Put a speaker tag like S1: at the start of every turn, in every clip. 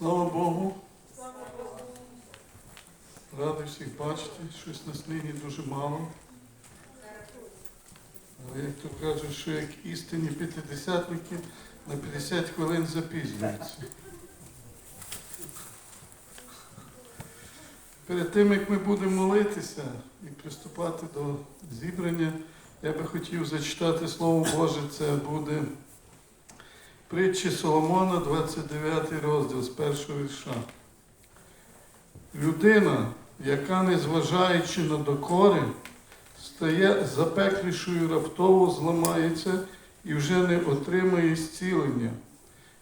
S1: Слава Богу. Радий всіх бачити. Щось нас нині дуже мало. Але як то кажуть, що як істинні п'ятидесятники на 50 хвилин запізнюються. Перед тим, як ми будемо молитися і приступати до зібрання, я би хотів зачитати Слово Боже, це буде притчі Соломона, 29 розділ з першого вірша. Людина, яка, незважаючи на докори, стає запеклішою раптово зламається і вже не отримає зцілення.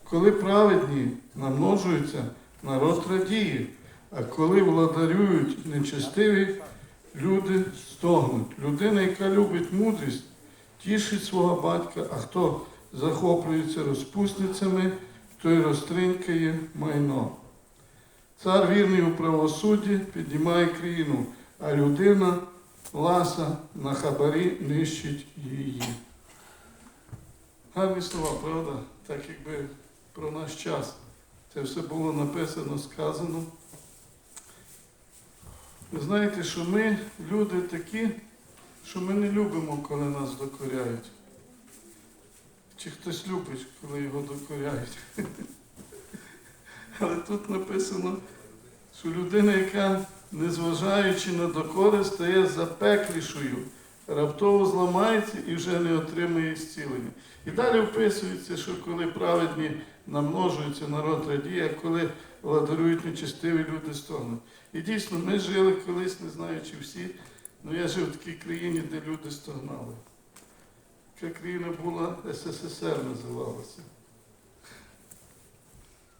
S1: Коли праведні намножуються, народ радіє, а коли владарюють нечестиві, люди стогнуть. Людина, яка любить мудрість, тішить свого батька, а хто захоплюється розпусницями, той розтринькає майно. Цар вірний у правосудді піднімає країну, а людина ласа на хабарі нищить її. Гарні слова, правда? Так якби про наш час. Це все було написано, сказано. Ви знаєте, що ми люди такі, що ми не любимо, коли нас докоряють. Чи хтось любить, коли його докоряють. Але тут написано, що людина, яка, незважаючи на докори, стає запеклішою, раптово зламається і вже не отримує зцілення. І далі вписується, що коли праведні намножуються, народ радіє, а коли владарують нечестиві, люди стогнуть. І дійсно, ми жили колись, не знаю, чи всі, але я жив в такій країні, де люди стогнали. Така країна була СССР називалася.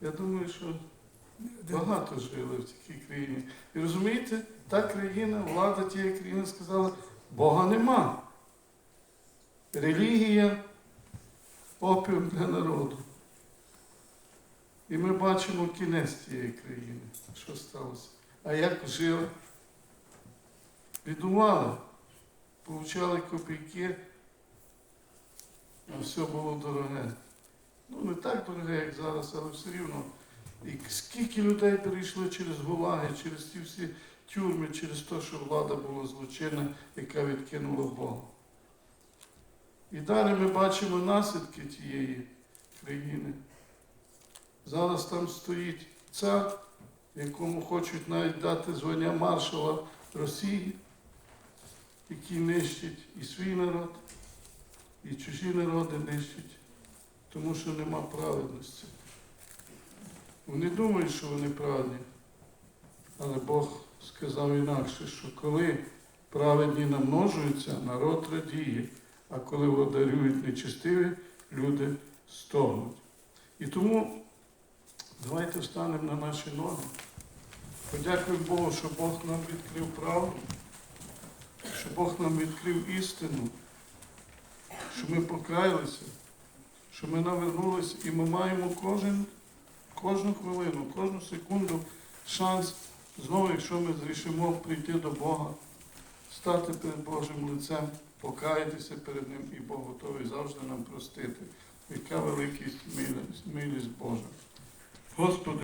S1: Я думаю, що багато жили в такій країні. І розумієте, та країна, влада тієї країни сказала, Бога нема. Релігія опіум для народу. І ми бачимо кінець цієї країни, що сталося. А як жили? Бідували, получали копійки, все було дороге. Ну, не так дороге, як зараз, але все рівно. І скільки людей перейшли через гулаги, через ті всі тюрми, через те, що влада була злочинна, яка відкинула Бога. І далі ми бачимо наслідки тієї країни. Зараз там стоїть цар, якому хочуть навіть дати звання маршала Росії, який нищить і свій народ, і чужі народи нищить, тому що нема праведності. Вони думають, що вони праведні, але Бог сказав інакше, що коли праведні намножуються, народ радіє, а коли владарюють нечестиві, люди стогнуть. І тому давайте встанемо на наші ноги. Подякуємо Богу, що Бог нам відкрив правду, що Бог нам відкрив істину, що ми покаялися, що ми навернулися і ми маємо кожен, кожну хвилину, кожну секунду шанс знову, якщо ми зрішимо прийти до Бога, стати перед Божим лицем, покаятися перед Ним, і Бог готовий завжди нам простити. Яка великість милість, Божа. Господи.